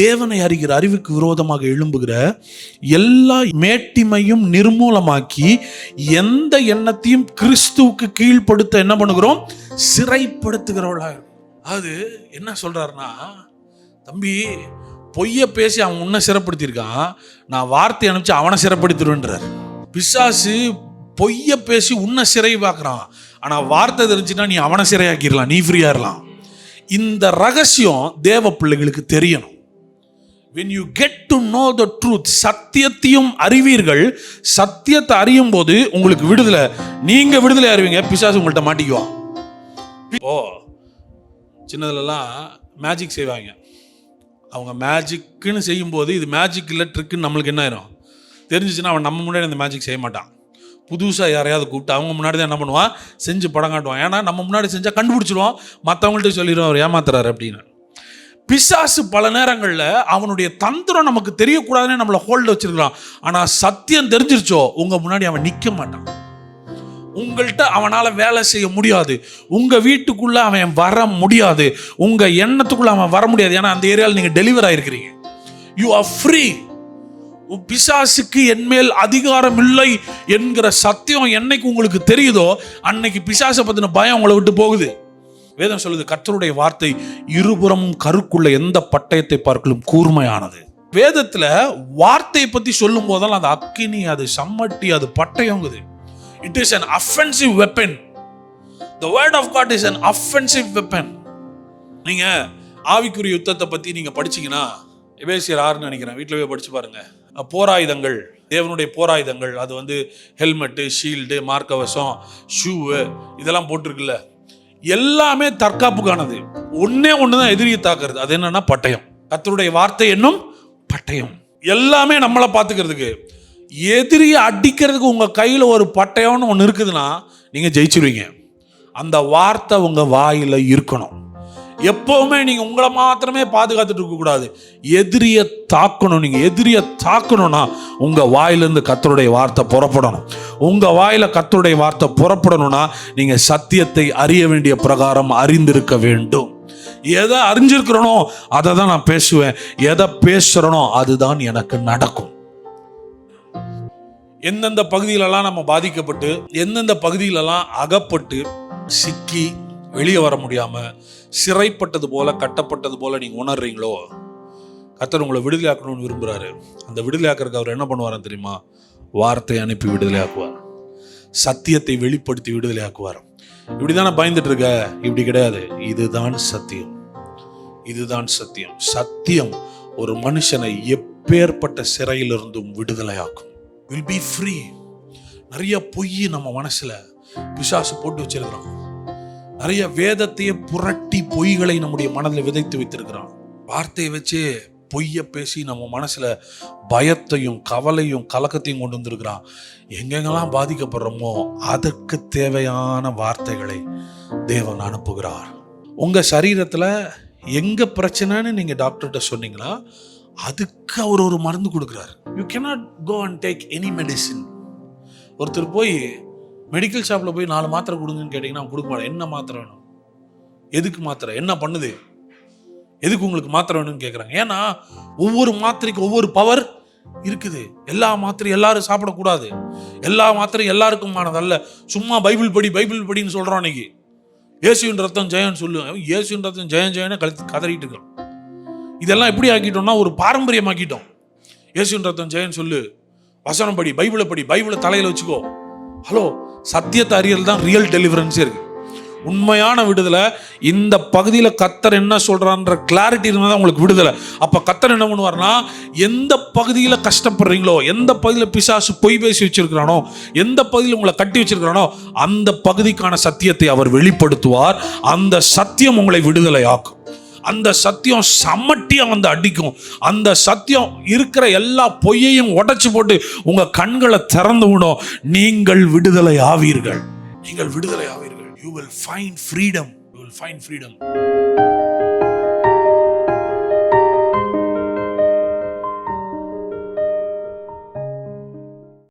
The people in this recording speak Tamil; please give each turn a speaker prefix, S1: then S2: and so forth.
S1: தேவனை அறிகிற அறிவுக்கு விரோதமாக எழும்புகிற எல்லா மேட்டிமையும் நிர்மூலமாக்கி எந்த எண்ணத்தையும் கிறிஸ்துவுக்கு கீழ்ப்படுத்த என்ன பண்ணுகிறோம்? சிறைப்படுத்துகிறவளாக அது என்ன சொல்றாருன்னா தம்பி பொய்ய பேசி அவன் உன்னை சிறப்படுத்தியிருக்கான். நான் வார்த்தை அனுப்பிச்சு அவனை சிறப்படுத்திடுவேன்றார். பிசாசு பொய்ய பேசி உன்னை சிறை பார்க்குறான் ஆனால் வார்த்தை தெரிஞ்சுன்னா நீ அவனை சிறையாக்கிடலாம் நீ ஃப்ரீயாகலாம் இந்த ரகசியம் தேவ பிள்ளைகளுக்கு தெரியணும். When you get to know the truth சத்தியத்தையும் அறிவீர்கள் சத்தியத்தை அறியும் போது உங்களுக்கு விடுதலை. நீங்க விடுதலை அறிவீங்க பிசாசு உங்கள்கிட்ட மாட்டிக்குவான் ஓ சின்னதுலலாம் மேஜிக் செய்வாங்க. அவங்க மேஜிக்குன்னு செய்யும்போது இது மேஜிக் இல்லை ட்ரிக்குன்னு நம்மளுக்கு என்ன ஆயிரும்? தெரிஞ்சிச்சுன்னா அவன் நம்ம முன்னாடி அந்த மேஜிக் செய்ய மாட்டான். புதுசாக யாரையாவது கூப்பிட்டு அவங்க முன்னாடி தான் என்ன பண்ணுவான்? செஞ்சு படம் காட்டுவான். ஏன்னா நம்ம முன்னாடி செஞ்சால் கண்டுபிடிச்சிருவோம் மற்றவங்கள்ட்ட சொல்லிடுவோம் அவர் ஏமாத்துறாரு அப்படின்னு. பிசாசு பல நேரங்களில் அவனுடைய தந்திரம் நமக்கு தெரியக்கூடாதுன்னு நம்மளை ஹோல்டு வச்சிருக்கிறான். ஆனால் சத்தியம் தெரிஞ்சிருச்சோ உங்கள் முன்னாடி அவன் நிற்க மாட்டான். உங்கள்கிட்ட அவனால் வேலை செய்ய முடியாது. உங்கள் வீட்டுக்குள்ளே அவன் வர முடியாது. உங்கள் எண்ணத்துக்குள்ளே அவன் வர முடியாது. ஏன்னா அந்த ஏரியாவில் நீங்கள் டெலிவர் ஆகிருக்கிறீங்க யூ ஆர் ஃப்ரீ பிசாசுக்கு என்மேல் அதிகாரம் இல்லை என்கிற சத்தியம் என்னைக்கு உங்களுக்கு தெரியுதோ அன்னைக்கு பிசாசை பற்றின பயம் உங்களை விட்டு போகுது. வேதம் சொல்லுது கர்த்தருடைய வார்த்தை இருபுறமும் கருக்குள்ள எந்த பட்டயத்தை பார்க்கலும் கூர்மையானது. வேதத்துல வார்த்தையை பத்தி சொல்லும் போதெல்லாம் அது அக்கினி அது சம்மட்டி அது பட்டயங்குது. It is an offensive weapon the word of God is an offensive weapon நீங்க ஆவிக்குரிய யுத்தத்தை பத்தி நீங்க படிச்சீங்கன்னா எபேசியர் ஆறுன்னு நினைக்கிறேன் வீட்டில் போய் படிச்சு பாருங்க. போராயுதங்கள் தேவனுடைய போராயுதங்கள் அது வந்து ஹெல்மெட்டு ஷீல்டு மார்க்கவசம் ஷூவு இதெல்லாம் போட்டிருக்குல்ல. எல்லாமே தற்காப்புக்கானது. ஒன்னே ஒன்று தான் எதிரியை தாக்குறது. அது என்னன்னா பட்டயம். கத்தருடைய வார்த்தை என்னும் பட்டயம். எல்லாமே நம்மளை பார்த்துக்கிறதுக்கு. எதிரியை அடிக்கிறதுக்கு உங்கள் கையில் ஒரு பட்டயம்னு ஒன்று இருக்குதுன்னா நீங்கள் ஜெயிச்சிருவீங்க. அந்த வார்த்தை உங்கள் வாயில் இருக்கணும். எப்பவுமே நீங்க உங்களை மாத்திரமே பாதுகாத்துட்டு இருக்க கூடாது. தாக்கணும் நீங்க எதிரியை தாக்கணும்னா உங்க வாயிலிருந்து கத்தருடைய வார்த்தை புறப்படணும். உங்க வாயில கத்தருடைய வார்த்தை புறப்படணும்னா நீங்க சத்தியத்தை அறிய வேண்டிய பிரகாரம் அறிந்திருக்க வேண்டும். எதை அறிஞ்சிருக்கிறனோ அதை தான் நான் பேசுவேன். எதை பேசுறனோ அதுதான் எனக்கு நடக்கும். எந்தெந்த பகுதியிலெல்லாம் நம்ம பாதிக்கப்பட்டு எந்தெந்த பகுதியிலெல்லாம் அகப்பட்டு சிக்கி வெளியே வர முடியாமல் சிறைப்பட்டது போல கட்டப்பட்டது போல நீங்கள் உணர்றீங்களோ? கத்தர் உங்களை விடுதலையாக்கணும்னு விரும்புகிறாரு அந்த விடுதலையாக்கிறதுக்கு அவர் என்ன பண்ணுவார் தெரியுமா? வார்த்தையை அனுப்பி விடுதலையாக்குவார். சத்தியத்தை வெளிப்படுத்தி விடுதலையாக்குவார். இப்படிதானே பயந்துட்டு இருக்க? இப்படி கிடையாது. இதுதான் சத்தியம். இதுதான் சத்தியம். சத்தியம் ஒரு மனுஷனை எப்பேற்பட்ட சிறையிலிருந்தும் விடுதலையாக்கும். வில் பி ஃப்ரீ நிறைய பொய் நம்ம மனசுல பிசாசு போட்டு வச்சிருக்கிறோம். நிறைய வேதத்தையே புரட்டி பொய்களை நம்முடைய மனதில் விதைத்து வைத்திருக்கிறான். வார்த்தையை வச்சு பொய்ய பேசி நம்ம மனசுல பயத்தையும் கவலையும் கலக்கத்தையும் கொண்டு வந்திருக்கிறான். எங்கெங்கெல்லாம் பாதிக்கப்படுறோமோ அதற்கு தேவையான வார்த்தைகளை தேவன் அனுப்புகிறார். உங்க சரீரத்துல எங்க பிரச்சனைன்னு நீங்க டாக்டர்கிட்ட சொன்னீங்கன்னா அதுக்கு அவர் ஒரு மருந்து கொடுக்குறாரு. You cannot go and take any medicine ஒருத்தர் போய் மெடிக்கல் ஷாப்பில் போய் நாலு மாத்திரை கொடுங்கன்னு கேட்டிங்கன்னா அவன் கொடுக்க மாட்டேன். என்ன மாத்திரை வேணும்? எதுக்கு மாத்திரை? என்ன பண்ணுது? எதுக்கு உங்களுக்கு மாத்திரை வேணும்னு கேட்குறாங்க ஏன்னா ஒவ்வொரு மாத்திரைக்கு ஒவ்வொரு பவர் இருக்குது. எல்லா மாத்திரையும் எல்லாரும் சாப்பிடக்கூடாது. எல்லா மாத்திரையும் எல்லாருக்குமானதல்ல சும்மா பைபிள் படி பைபிள் படின்னு சொல்கிறோம் இன்னைக்கு. இயேசுவின் ரத்தம் ஜெயன்னு சொல்லு. அவன் இயேசுவின் ரத்தம் ஜெயன் ஜெயன்னு கழுத்து கதறிட்டு இருக்கான். இதெல்லாம் எப்படி ஆக்கிட்டோம்னா ஒரு பாரம்பரியமாக்கிட்டோம். இயேசுவின் ரத்தம் ஜெயன்னு சொல்லு. வசனம் படி பைபிளை படி பைபிளை தலையில் வச்சுக்கோ. ஹலோ சத்தியத்தை அறியல் தான் ரியல் டெலிவரன்ஸே இருக்கு. உண்மையான விடுதலை இந்த பகுதியில் கத்தர் என்ன சொல்கிறான்ற கிளாரிட்டி இருந்தால் தான் உங்களுக்கு விடுதலை. அப்போ கத்தர் என்ன பண்ணுவார்னா எந்த பகுதியில் கஷ்டப்படுறீங்களோ எந்த பகுதியில் பிசாசு பொய் பேசி வச்சிருக்கிறானோ எந்த பகுதியில் உங்களை கட்டி வச்சிருக்கிறானோ அந்த பகுதிக்கான சத்தியத்தை அவர் வெளிப்படுத்துவார். அந்த சத்தியம் உங்களை விடுதலை ஆக்கும் அந்த சத்தியம் சமட்டியாக வந்து அடிக்கும். அந்த சத்தியம் இருக்கிற எல்லா பொய்யையும் உடச்சி போட்டு உங்கள் கண்களை திறந்து விடும். நீங்கள் விடுதலை ஆவீர்கள். நீங்கள் விடுதலை ஆவீர்கள். You will find freedom you will find freedom